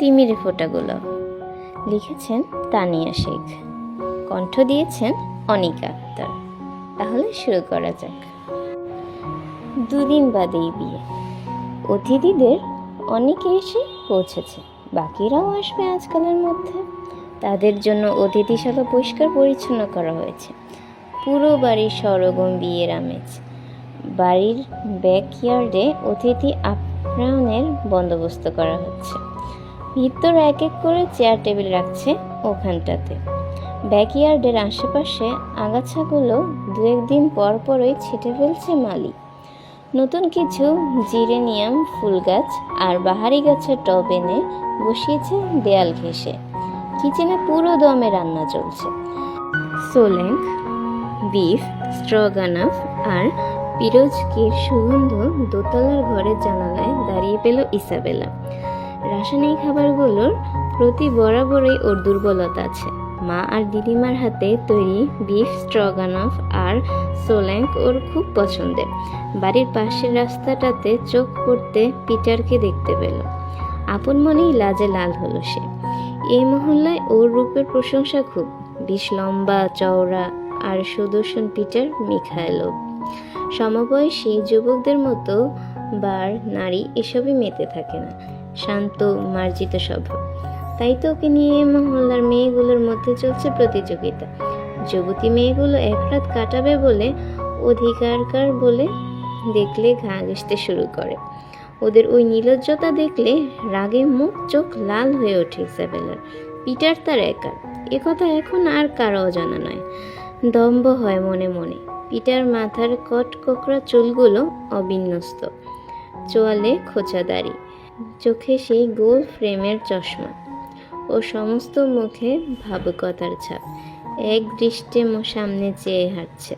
তিমিরে ফোটাগুলো। লিখেছেন তানিয়া শেখ। কণ্ঠ দিয়েছেন অনিকা আক্তার। তাহলে শুরু করা যাক। দুদিন বাদেই বিয়ে। অতিথিদের অনেকে এসে পৌঁছেছে। বাকিরাও আসবে আজকালের মধ্যে। তাদের জন্য অতিথিশালা পরিষ্কার পরিচ্ছন্ন করা হয়েছে। পুরো বাড়ির সরগম বিয়ের আমেজ। বাড়ির ব্যাকইয়ার্ডে অতিথি আপ্যায়নের বন্দোবস্ত করা হচ্ছে। ভিতর এক এক করে চেয়ার টেবিল রাখছে ওখানটাতে। ব্যাকইয়ার্ডের আশেপাশে আগাছাগুলো দু একদিন পর পরই ছেটে ফেলছে মালি। নতুন কিছু জিরেনিয়াম ফুল গাছ আর বাহারি গাছের টব এনে বসিয়েছে দেয়াল ঘেঁষে। কিচেনে পুরো দমে রান্না চলছে। সোলেং, বিফ, স্ট্রগানাফ আর পিরোজকির সুগন্ধ দোতলার ঘরের জানালায় দাঁড়িয়ে পেল ইসাবেলা। রাসায়নিক খাবারগুলোর প্রতি বরাবরই ওর দুর্বলতা আছে। মা আর দিদিমার হাতে তৈরি বিফ, স্ট্রগানফ আর সোল্যাঙ্ক ওর খুব পছন্দের। বাড়ির পাশের রাস্তাটাতে চোখ পড়তে পিটারকে দেখতে পেল। আপন মনেই লাজে লাল হলো সে। এই মহল্লায় ওর রূপের প্রশংসা খুব। বেশ লম্বা, চওড়া আর সুদর্শন পিটার মিখাইলভ সমবয়সী যুবকদের মতো বার নারী এসবই মেতে থাকে না। শান্ত, মার্জিত স্বভাব তাই তো ওকে নিয়ে মহল্লার মেয়েগুলোর মধ্যে চলছে প্রতিযোগিতা। যুবতী মেয়েগুলো এক রাত কাটাবে বলে অধিকারকার বলে দেখলে ঘা ঘেসতে শুরু করে। ওদের ওই নির্লজ্জতা দেখলে রাগে মুখ চোখ লাল হয়ে ওঠে ইসাবেলার। পিটার তার একা। একথা এখন আর কারও অজানা নয়। দম্ভ হয় মনে মনে। পিটার মাথার কট কোকড়া চুলগুলো অবিন্যস্ত। চোয়ালে খোঁচা দাড়ি। চোখে সেই গোল ফ্রেমের চশমা ও সমস্ত মুখে ভাবুকতার ছাপ। এক দৃষ্টে সামনে চেয়ে হাঁটছে।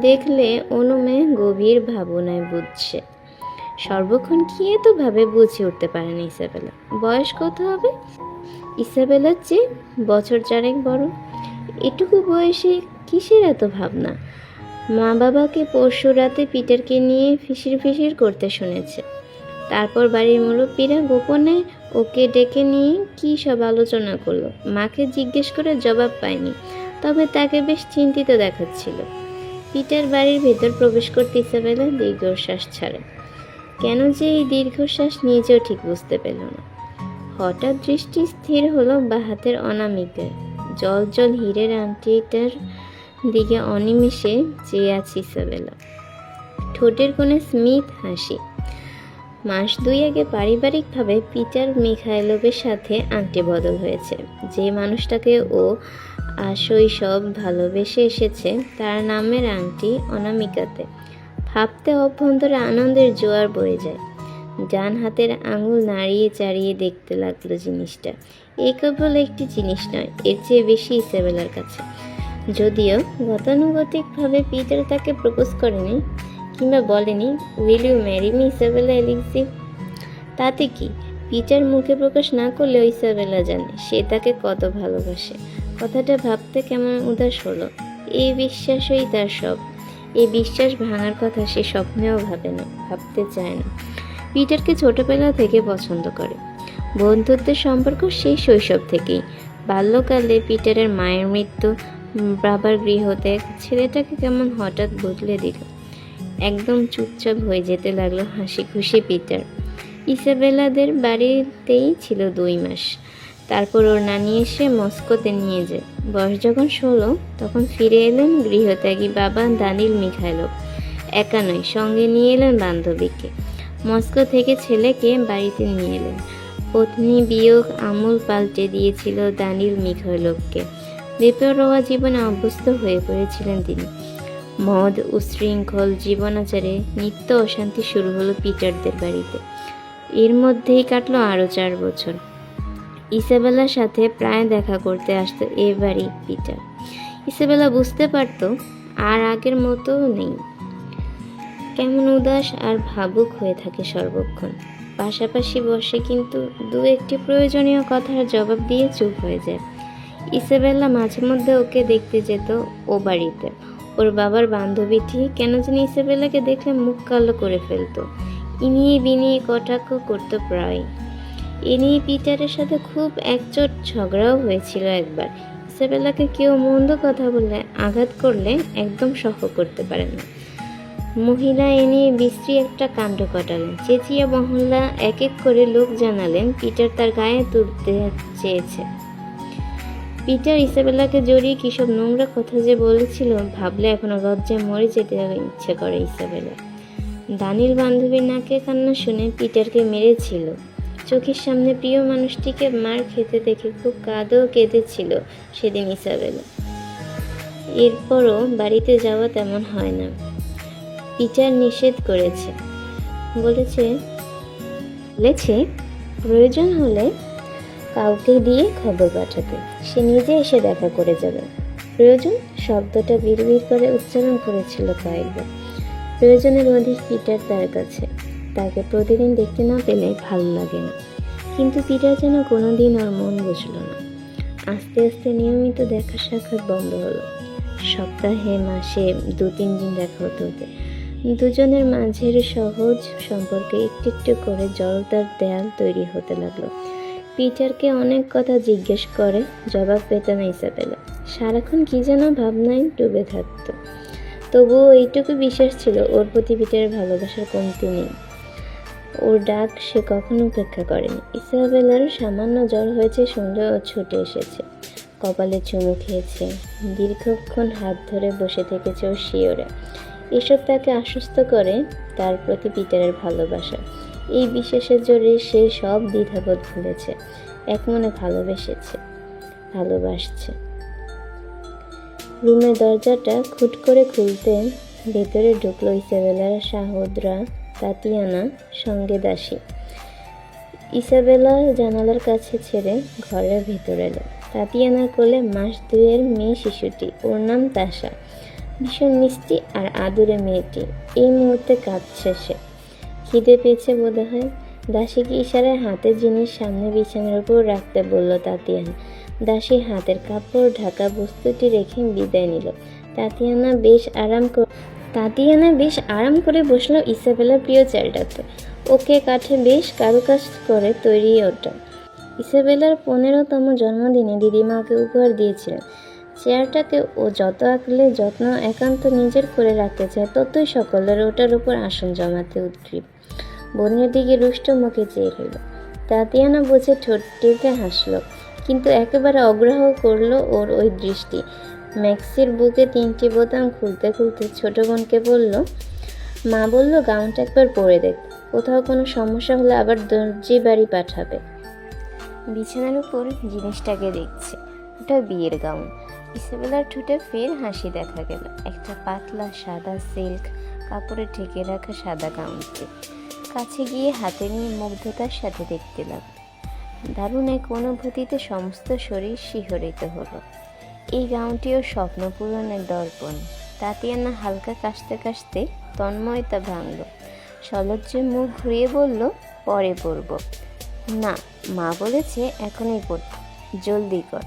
দেখলে অনুমে গভীর ভাবনায় বুঝছে। সর্বক্ষণ কি এত ভাবে বুঝে উঠতে পারেনি ইসাবেলা? বয়স কত হবে? ইসাবেলার চেয়ে বছর চারেক বড়। এটুকু বয়সে কিসের এত ভাবনা? মা বাবাকে পরশু রাতে পিটারকে নিয়ে ফিসির ফিসির করতে শুনেছে। তারপর বাড়ির মুরব্বীরা গোপনে ওকে ডেকে নিয়ে কী সব আলোচনা করল। মাকে জিজ্ঞেস করে জবাব পায়নি, তবে তাকে বেশ চিন্তিত দেখাচ্ছিল। পিটার বাড়ির ভেতর প্রবেশ করতে ইসাবেলা দীর্ঘশ্বাস ছাড়ে। কেন যে এই দীর্ঘশ্বাস নিজেও ঠিক বুঝতে পেল না। হঠাৎ দৃষ্টি স্থির হলো বা হাতের অনামিকায় জল জল হীরের আংটিটার দিকে অনিমেষে চেয়ে আছে ইসাবেলা। ঠোঁটের কোণে স্মিথ হাসি। মাস দুই আগে পারিবারিকভাবে পিটার মিখাইলোভের সাথে আংটি বদল হয়েছে। যে মানুষটাকে ও শৈশব ভালোবেসে এসেছে, তার নামের আংটি অনামিকাতে। ভাবতে অভ্যন্তরে আনন্দের জোয়ার বয়ে যায়। ডান হাতের আঙুল নাড়িয়ে চাড়িয়ে দেখতে লাগল জিনিসটা। এ কেবল একটি জিনিস নয়, এর চেয়ে বেশি ইসাবেলার কাছে। যদিও গতানুগতিকভাবে পিটার তাকে প্রপোজ করেনি কিংবা বলেনি will you marry me Isabella এলিক্সি। তাতে কি? পিটার মুখে প্রকাশ না করলেও ইসাবেলা জানে, সে তাকে কত ভালোবাসে। কথাটা ভাবতে কেমন উদাস হলো। এই বিশ্বাসই তার সব। এই বিশ্বাস ভাঙার কথা সে স্বপ্নেও ভাবে না, ভাবতে চায় না। পিটারকে ছোটবেলা থেকে পছন্দ করে। বন্ধুত্বের সম্পর্ক সেই শৈশব থেকেই। বাল্যকালে পিটারের মায়ের মৃত্যু, বাবার গৃহতে ছেলেটাকে কেমন হঠাৎ বদলে দিল। একদম চুপচাপ হয়ে যেতে লাগল হাসি খুশি পিটার। ইসাবেলাদের বাড়িতেই ছিল দুই মাস। তারপর ওর নানি এসে মস্কোতে নিয়ে যায়। বয়স যখন ষোলো, তখন ফিরে এলেন গৃহত্যাগী বাবা দানিল মিখাইলভ একা নয়, সঙ্গে নিয়ে এলেন বান্ধবীকে। মস্কো থেকে ছেলেকে বাড়িতে নিয়ে এলেন। পত্নী বিয়োগ আমূল পাল্টে দিয়েছিল দানিল মিখাইলভকে বেপরোয়া জীবনে অভ্যস্ত হয়ে পড়েছিলেন তিনি। মদ উশৃঙ্খল জীবনাচারে নিত্য অশান্তি শুরু হলো পিটারদের বাড়িতে। এর মধ্যেই কাটলো আরও চার বছর। ইসাবেলার সাথে প্রায় দেখা করতে আসতো এ বাড়ি পিটার। ইসাবেলা বুঝতে পারতো, আর আগের মতো নেই। কেমন উদাস আর ভাবুক হয়ে থাকে সর্বক্ষণ। পাশাপাশি বসে কিন্তু দু একটি প্রয়োজনীয় কথার জবাব দিয়ে চুপ হয়ে যায়। ইসাবেলা মাঝে মধ্যে ওকে দেখতে যেত ও বাড়িতে। ওর বাবার বান্ধবীটি কেন জানি ইসাবেলাকে দেখলে মুখ কালো করে ফেলতো। ইনিয়ে বিনিয়ে কটাক্ষ করতো প্রায়। এ নিয়ে পিটারের সাথে খুব একচোট ঝগড়াও হয়েছিল একবার। ইসাবেলাকে কেউ মন্দ কথা বললে আঘাত করলে একদম সহ করতে পারে না। মহিলা এ নিয়ে বিশ্রী একটা কাণ্ড ঘটালেন চেঁচিয়া মহল্লা এক এক করে লোক জানালেন পিটার তার গায়ে তুলতে চেয়েছে। পিটার ইসাবেলাকে জড়িয়ে কিসব নোংরা কথা যে বলেছিল ভাবলে এখনও লজ্জায় মরে যেতে ইচ্ছে করে ইসাবেলা। দানির বান্ধবীর নাকে কান্না শুনে পিটারকে মেরেছিল। চোখের সামনে প্রিয় মানুষটিকে মার খেতে দেখে খুব কাঁদও কেঁদেছিল সেদিন ইসাবেলা। এরপরও বাড়িতে যাওয়া তেমন হয় না। পিটার নিষেধ করেছে। বলেছে বলেছে, প্রয়োজন হলে কাউকে দিয়ে খবর পাঠাতে। সে নিজে এসে দেখা করে যাবে। প্রয়োজন? শব্দটা বিড়বিড় করে উচ্চারণ করেছিল কয়েকবার। প্রয়োজনের অধিক পিটার তার কাছে। তাকে প্রতিদিন দেখতে না পেলে ভালো লাগে না। কিন্তু পিটার যেন কোনোদিন ওর মন বুঝলো না। আস্তে আস্তে নিয়মিত দেখা সাক্ষাৎ বন্ধ হলো। সপ্তাহে, মাসে দু, তিন দিন দেখা হতে হতে দুজনের মাঝের সহজ সম্পর্কে একটু একটু করে জড়তার দেয়াল তৈরি হতে লাগল। পিটারকে অনেক কথা জিজ্ঞেস করে, জবাব পেত না ইসাবেলা। সারাক্ষণ কী যেন ভাবনায় ডুবে থাকতো। তবুও এইটুকু বিশ্বাস ছিল, ওর প্রতি পিটারের ভালোবাসার কমতি নেই। ওর ডাক সে কখনো উপেক্ষা করেনি। ইসাবেলার সামান্য জ্বর হয়েছে শুনলে ও ছুটে এসেছে। কপালে চুমু খেয়েছে। দীর্ঘক্ষণ হাত ধরে বসে থেকেছে ও শিওরে। এসব তাকে আশ্বস্ত করে তার প্রতি পিটারের ভালোবাসা। এই বিশ্বাসের জোরে সে সব দ্বিধাবোধ ভুলেছে, এক মনে ভালোবেসেছে, ভালোবাসছে। রুমের দরজাটা খুট করে খুলতে ভেতরে ঢুকলো ইসাবেলার সাহদ্রা তাতিয়ানা, সঙ্গে দাসী। ইসাবেলা জানালার কাছে ছেড়ে ঘরের ভেতরে এলো। তাতিয়ানার কোলে মাস দুয়ের মেয়ে শিশুটি, ওর নাম তাসা। ভীষণ মিষ্টি আর আদুরে মেয়েটি। এই মুহূর্তে কাঁদছে সে। খিদে পেয়েছে বোধ হয়। দাসীকে ইশারায় হাতের জিনিস সামনে বিছানার উপর রাখতে বলল তাতিয়ানা। দাসী হাতের কাপড়, ঢাকা বস্তুটি রেখে বিদায় নিল। তাতিয়ানা বেশ আরাম তাতিয়ানা বেশ আরাম করে বসল ইসাবেলার প্রিয় চেয়ারটাতে ওকে কাঠে বেশ কারুকাজ করে তৈরি ওটা ইসাবেলার পনেরোতম জন্মদিনে দিদিমা ওকে উপহার দিয়েছিলেন। চেয়ারটাকে ও যত আঁকলে যত্ন একান্ত নিজের করে রাখতে চায়, ততই সকলের ওটার উপর আসন জমাতে উদ্গ্রীব। বোনের দিকে রুষ্ট মুখে চেয়ে রইল। তাতিয়ানা বুঝে ঠোঁট টেপে হাসলো, কিন্তু একেবারে অগ্রাহ করল ওর ওই দৃষ্টি। ম্যাক্সির বুকে তিনটি বোতাম খুলতে খুলতে ছোট বোনকে বলল, মা বলল, গাউনটা একবার পরে দেখ। কোথাও কোনো সমস্যা হলে আবার দর্জি বাড়ি পাঠাবে। বিছানার উপর জিনিসটাকে দেখছে। ওটা বিয়ের গাউন। ইসাবেলার ঠোঁটে ফের হাসি দেখা গেল। একটা পাতলা সাদা সিল্ক কাপড়ে ঢেকে রাখা সাদা গাউনটি। কাছে গিয়ে হাতে নিয়ে মুগ্ধতার সাথে দেখতে লাগল। দারুণ এক অনুভূতিতে সমস্ত শরীর শিহরিত হলো। এই গাউনটিও স্বপ্ন পূরণের দর্পণ। তাতিয়ানা হালকা কাশতে কাশতে তন্ময়তা ভাঙল। সলজ্জ মুখ ঘুরিয়ে বলল, পরে পরব। না, মা বলেছে এখনই পড়তে জলদি কর।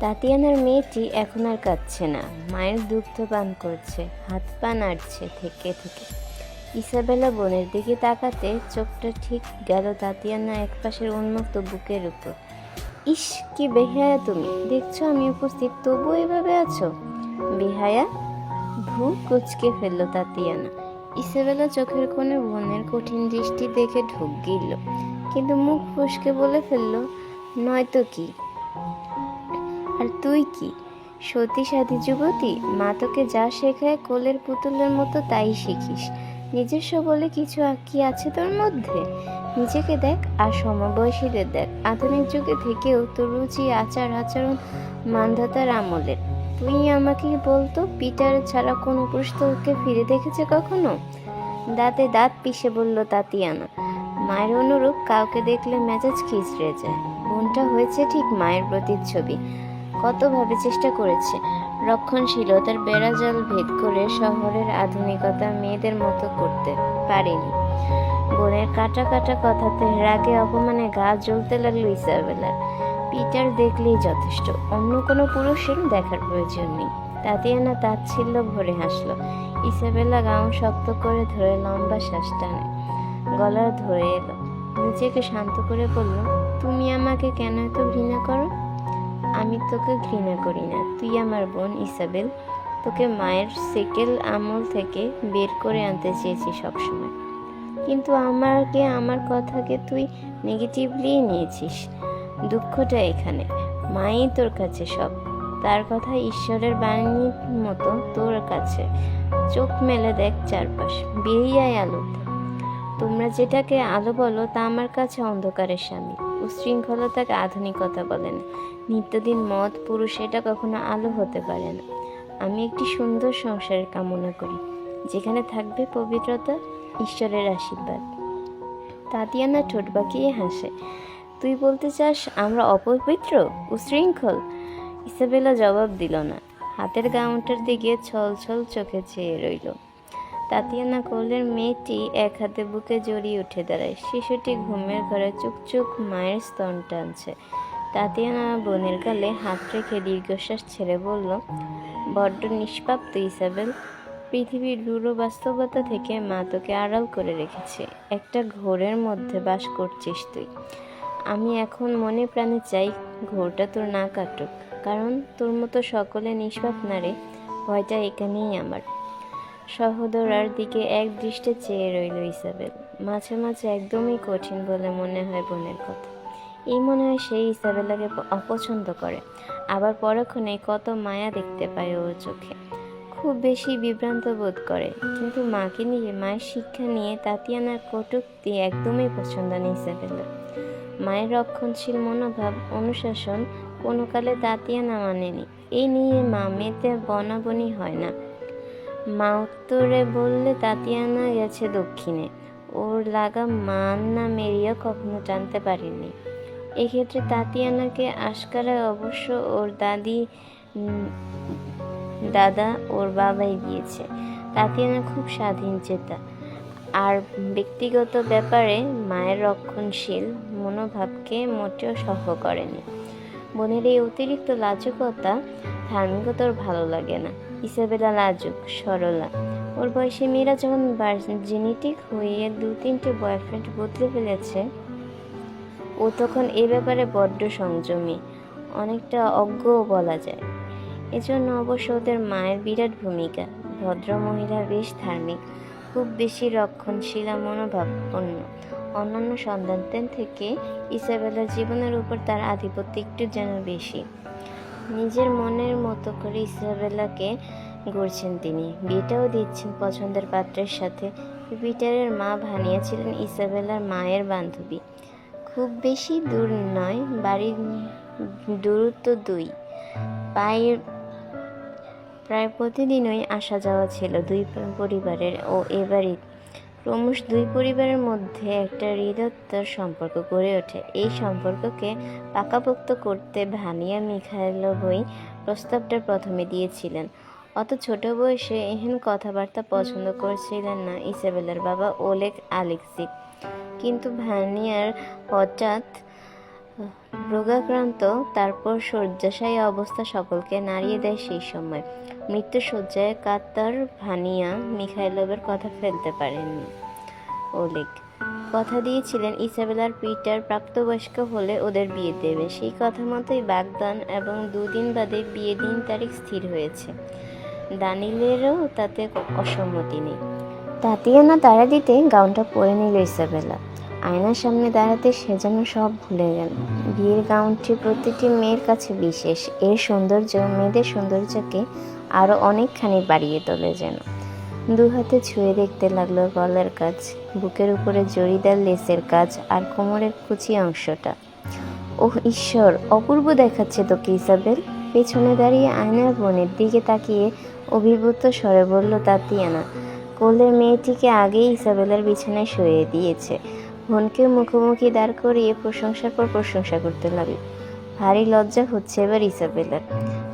তাতিয়ানার মেয়েটি এখন আর কাঁদছে না। মায়ের দুগ্ধ পান করছে। হাত পা নাড়ছে থেকে থেকে। ইসাবেলা বোনের দিকে তাকাতে চোখটা ঠিক গেল তাতিয়ানা একপাশের উন্মুক্ত বুকের উপর। ইস, কি বেহায়া তুমি। দেখছ আমি উপস্থিত তবু এভাবে আছো? বেহায়া? ভু কুচকে ফেলল তাতিয়ানা। ইসাবেলা চোখের কোণে বোনের কঠিন দৃষ্টি দেখে ঢুক গিল কিন্তু মুখ ফুসকে বলে ফেলল, নয়তো কি? আর তুই কি? সতী সাধী যুবতী? মা তোকে যা শেখায় কোলের পুতুলের মতো তাই শিখিস। নিজস্ব বলে কিছু কি আছে তোর মধ্যে? নিজেকে দেখ আর সমবয়সীদের দেখ। আধুনিক যুগে থেকেও তোর রুচি, আচার, আচরণ মান্ধাতার আমলের। তুই আমাকে বলতো, পিটার ছাড়া কোনো পুরুষ তোকে ফিরে দেখেছে কখনো? দাঁতে দাঁত পিষে বলল তাতিয়ানা। মায়ের অনুরূপ কাউকে দেখলে মেজাজ খিচড়ে যায়। বোনটা হয়েছে ঠিক মায়ের প্রতিচ্ছবি। কতভাবে চেষ্টা করেছে। রক্ষণশীলতার বেড়াজাল ভেদ করে শহরের আধুনিকতা মেয়েদের মতো করতে পারেনি। বোনের কাটা কাটা কথাতে রাগে অপমানে গা জ্বলতে লাগল ইসাবেলার পিটার দেখলেই যথেষ্ট, অন্য কোনো পুরুষের দেখার প্রয়োজন নেই। তাতিয়ানা তাচ্ছিল্য ভরে হাসলো। ইসাবেলা গাউন শক্ত করে ধরে লম্বা শ্বাস টানে। গলা ধরে এলো। নিজেকে শান্ত করে বলল, তুমি আমাকে কেন এত ঘৃণা করো? আমি তোকে ঘৃণা করি না। তুই আমার বোন, ইসাবেল। তোকে মায়ের সেকেল আমল থেকে বের করে আনতে চেয়েছি সবসময়। কিন্তু আমাকে, আমার কথাকে তুই নেগেটিভলি নিয়েছিস। দুঃখটা এখানে। মাই তোর কাছে সব। তার কথা ঈশ্বরের বাণীর মতো তোর কাছে। চোখ মেলে দেখ চারপাশ। বেরিয়ে আয় আলোতে তোমরা যেটাকে আলো বলো, তা আমার কাছে অন্ধকারের স্বামী। উশৃঙ্খলতাকে আধুনিকতা বলে না নিত্যদিন মদ, পুরুষ এটা কখনো আলো হতে পারে না। আমি একটি সুন্দর সংসারের কামনা করি, যেখানে থাকবে পবিত্রতা, ঈশ্বরের আশীর্বাদ। তাতিয়ানা ঠোঁট বাঁকিয়ে হাসে, তুই বলতে চাস আমরা অপবিত্র, উশৃঙ্খল? ইসাবেলা জবাব দিল না। হাতের গাউনটার দিকে ছল ছল চোখে চেয়ে রইল। তাতিয়ানা কোলের মেয়েটি এক হাতে বুকে জড়িয়ে উঠে দাঁড়ায়। শিশুটি ঘুমের ঘরে চুকচুক মায়ের স্তন টানছে। তাতিয়ানা বোনের গালে হাত রেখে দীর্ঘশ্বাস ছেড়ে বলল, বড্ড নিষ্পাপ তুই, ইসাবেল। পৃথিবীর রূঢ় বাস্তবতা থেকে মা তোকে আড়াল করে রেখেছে। একটা ঘোরের মধ্যে বাস করছিস তুই। আমি এখন মনে প্রাণে চাই ঘোরটা তোর না কাটুক, কারণ তোর মতো সকলে নিষ্পাপ নারে ভয়টা এখানেই আমার। সহোদরার দিকে এক দৃষ্টে চেয়ে রইল ইসাবেল। মাঝে মাঝে একদমই কঠিন বলে মনে হয় বোনের কথা। এই মনে হয় সেই ইসাবেলাকে অপছন্দ করে। আবার পরক্ষণে কত মায়া দেখতে পায় ওর চোখে। খুব বেশি বিভ্রান্ত বোধ করে। কিন্তু মাকে নিয়ে, মায়ের শিক্ষা নিয়ে তাতিয়ানার কটুক্তি একদমই পছন্দ নেই ইসাবেলার। মায়ের রক্ষণশীল মনোভাব, অনুশাসন কোনো কালে তাতিয়ানা মানেনি। এই নিয়ে মা মেয়েতে বনাবনি হয় না। মা উত্তরে বললে, তাতিয়ানা গেছে দক্ষিণে। ওর লাগা মান না মেরিয়া কখনো জানতে পারেনি। এক্ষেত্রে তাতিয়ানাকে আশকারা অবশ্য ওর দাদি দাদা ওর বাবাই দিয়েছে। তাতিয়ানা খুব স্বাধীন চেতা। আর ব্যক্তিগত ব্যাপারে মায়ের রক্ষণশীল মনোভাবকে মোটেও সহ করেনি। বোনের এই অতিরিক্ত লাজুকতা ধার্মিকতা ওর ভালো লাগে না। ইসাবেলা লাজুক, সরলা। ওর বয়সী মেয়েরা যখন জেনেটিক হয়ে দু তিনটে বয়ফ্রেন্ড বদলে ফেলেছে, ও তখন এ ব্যাপারে বড্ড সংযমী, অনেকটা অজ্ঞও বলা যায়। এজন্য অবশ্য ওদের মায়ের বিরাট ভূমিকা। ভদ্র মহিলা বেশ ধার্মিক, খুব বেশি রক্ষণশীলা মনোভাবাপন্ন অন্যান্য সন্তানদের থেকে ইসাবেলার জীবনের উপর তার আধিপত্য একটু যেন বেশি। নিজের মনের মতো করে ইসাবেলাকে গড়ছেন তিনি। বিয়েটাও দিচ্ছেন পছন্দের পাত্রের সাথে। পিটারের মা ভানিয়া ছিলেন ইসাবেলার মায়ের বান্ধবী। খুব বেশি দূর নয়, বাড়ির দূরত্ব দুই। পায়ের প্রায় প্রতিদিনই আসা যাওয়া ছিল দুই পরিবারের ও এবারই ক্রমশ দুই পরিবারের মধ্যে একটা হৃদত্তর সম্পর্ক গড়ে ওঠে। এই সম্পর্ককে পাকাপোক্ত করতে ভানিয়া মিখাইলভই প্রস্তাবটা প্রথমে দিয়েছিলেন। অত ছোট বয়সে এহেন কথাবার্তা পছন্দ করছিলেন না ইসাবেলার বাবা ওলেক আলেক্সিক কিন্তু ভানিয়ার হঠাৎ রোগাক্রান্ত, তারপর শয্যাশায়ী অবস্থা সকলকে নাড়িয়ে দেয় সেই সময়। মৃত্যু শয্যায় কাতার ভানিয়া মিখাইলভের কথা ফেলতে পারেননি ওলেক। কথা দিয়েছিলেন ইসাবেলার পিটার প্রাপ্তবয়স্ক হলে ওদের বিয়ে দেবে। সেই কথা মতোই বাগদান এবং দুদিন বাদে বিয়ে দিন তারিখ স্থির হয়েছে। দানিলেরও তাতে অসম্মতি নেই। তাতিয়ানা তারা দিতে গাউনটা পরে নিল ইসাবেলা। আয়নার সামনে দাঁড়াতে সে যেন সব ভুলে গেল। বিয়ের গাউনটি প্রতিটি মেয়ের কাছে বিশেষ। এর সৌন্দর্য, মেয়েদের সৌন্দর্যকে আরও অনেকখানি বাড়িয়ে তোলে যেন। দু হাতে ছুঁয়ে দেখতে লাগল গলার কাজ, বুকের উপরে জরিদার লেসের কাজ আর কোমরের কুচি অংশটা। ওহ, ঈশ্বর, অপূর্ব দেখাচ্ছে তোকে, ইসাবেল। পেছনে দাঁড়িয়ে আয়নার বোনের দিকে তাকিয়ে অভিভূত স্বরে বলল, তাতিয়ানা। কোলের মেয়েটিকে আগেই ইসাবেলের বিছানায় শুয়ে দিয়েছে। বোনকে মুখোমুখি দাঁড় করিয়ে প্রশংসার পর প্রশংসা করতে লাগল। ভারী লজ্জা হচ্ছে এবার ইসাবেলার।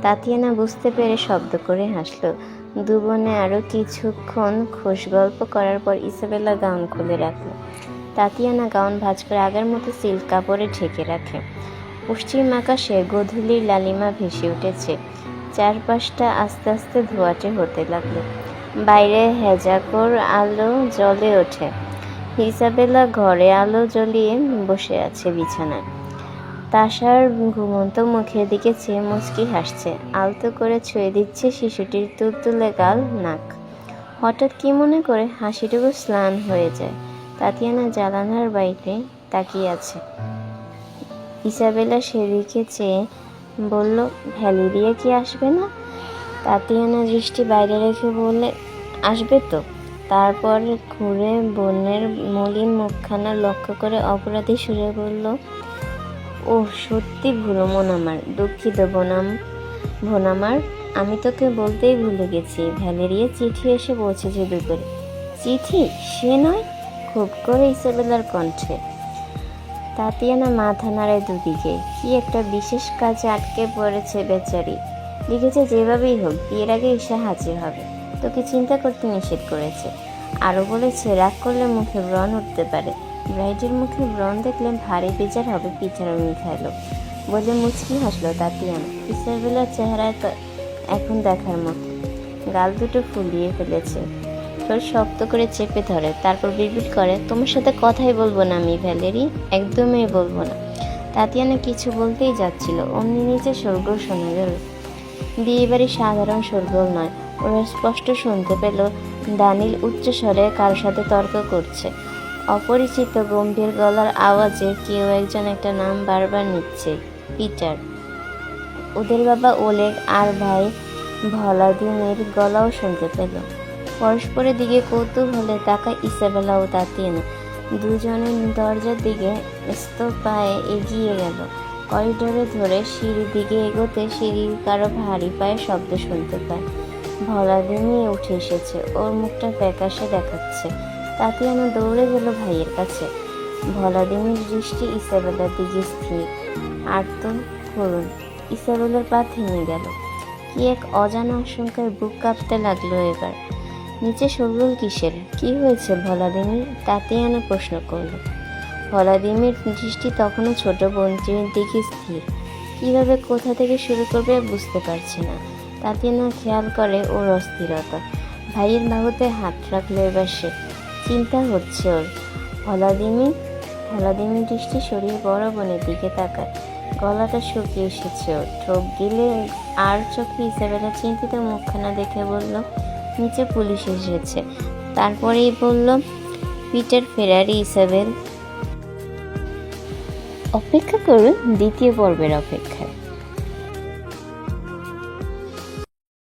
তাতিয়ানা বুঝতে পেরে শব্দ করে হাসলো। দু বোনে আরও কিছুক্ষণ খোশ গল্প করার পর ইসাবেলা গাউন খুলে রাখল। তাতিয়ানা গাউন ভাঁজ করে আগের মতো সিল্ক কাপড়ে ঢেকে রাখে। পশ্চিম আকাশে গধূলির লালিমা ভেসে উঠেছে। চারপাশটা আস্তে আস্তে ধোয়াটে হতে লাগল। বাইরে হেজাকর আলো জ্বলে ওঠে। ইসাবেলা ঘরে আলো জ্বলিয়ে বসে আছে বিছানায়। তাসার ঘুমন্ত মুখের দিকে চেয়ে মুচকি হাসছে। আলতো করে ছুঁয়ে দিচ্ছে শিশুটির তুলতুলে গাল, নাক। হঠাৎ কি মনে করে হাসিটুকু স্নান হয়ে যায়। তাতিয়ানা জ্বালানার বাইরে তাকিয়ে আছে। ইসাবেলা সেদিকে চেয়ে বলল, ভ্যালেরিয়া কি আসবে না? তাতিয়ানা দৃষ্টি বাইরে রেখে বললে, আসবে তো। তারপর ঘুরে বোনের মলিন মুখখানা লক্ষ্য করে অপরাধী সুরে বলল, ও, সত্যি ভুলো মন আমার, দুঃখিত বনাম ভোনামার আমি তোকে বলতেই ভুলে গেছি। ভ্যালেরিয়া চিঠি এসে পৌঁছেছে দুপুরে চিঠি? সে নয়? খুব করে ইসাবেলার কণ্ঠে। তাতিয়ানা মাথা নাড়ায় দুদিকে। কি একটা বিশেষ কাজে আটকে পড়েছে বেচারি। লিখেছে, যেভাবেই হোক, বিয়ের আগে এসে হাজির হবে। তোকে চিন্তা করতে নিষেধ করেছে। আরও বলেছে, রাগ করলে মুখে ব্রণ উঠতে পারে। ব্রাইডের মুখে ব্রণ দেখলে ভারী বেজার হবে পিছানো মিখাইলো বলে মুচকি হাসলো তাতিয়ানা। ইসাবেলার চেহারায় তো এখন দেখার মতো। গাল দুটো ফুলিয়ে ফেলেছে। ঠোঁট শক্ত করে চেপে ধরে। তারপর বিড়বিড় করে, তোমার সাথে কথাই বলব না আমি, ভ্যালেরি। একদমই বলব না। তাতিয়ানা কিছু বলতেই যাচ্ছিল। অমনি নিচে স্বর্গ শোনা গেল বিয়েবাড়ি সাধারণ স্বর্গ নয়। ওরা স্পষ্ট শুনতে পেল দানিল উচ্চস্বরে কারোর সাথে তর্ক করছে। অপরিচিত গম্ভীর গলার আওয়াজে কেউ একজন একটা নাম বারবার নিচ্ছে, পিটার। ওদের বাবা ওলেগ আর ভাই ভলাদিনের গলাও শুনতে পেল। পরস্পরের দিকে কৌতূহলে তাকা ইসাবেলা ও তাতিয়ানা। দুজনের দরজার দিকে স্তপায়ে এগিয়ে গেল। করিডোরে ধরে সিঁড়ির দিকে এগোতে সিঁড়ির কারও ভারী পায়ে শব্দ শুনতে পায়। ভলাদিনই উঠে এসেছে। ওর মুখটা প্যাকাশে দেখাচ্ছে। তাতে তাতিয়ানা দৌড়ে গেল ভাইয়ের কাছে। ভলাদিনের দৃষ্টি ইসাবেলার দিকে স্থির। আর তো করুন ইসাবেলার পা থেমে গেল। কি এক অজানা আশঙ্কায় বুক কাঁপতে লাগল এবার। নিচে সরল কিসের? কি হয়েছে ভলাদিমির? তাতিয়ানা প্রশ্ন করল। ভলাদিমির দৃষ্টি তখনও ছোট বোনটির দিকে স্থির। কীভাবে কোথা থেকে শুরু করবে বুঝতে পারছে না। তাতিয়ানা খেয়াল করে ওর অস্থিরতা। ভাইয়ের বাহুতে হাত রাখল এবার সে। চিন্তা হচ্ছে ওর। হলাদিমি হলাদিমি দৃষ্টি সরিয়ে বড় বোনের দিকে তাকায়। গলাটা শুকিয়ে এসেছে ওর। ঠোক গিলে আর চোখে ইসাবেলা চিন্তিত মুখখানা দেখে বলল, নিচে পুলিশ এসেছে। তারপরেই বলল, পিটার ফেরারি ইসাবেল। অপেক্ষা করুন দ্বিতীয় পর্বের অপেক্ষায়।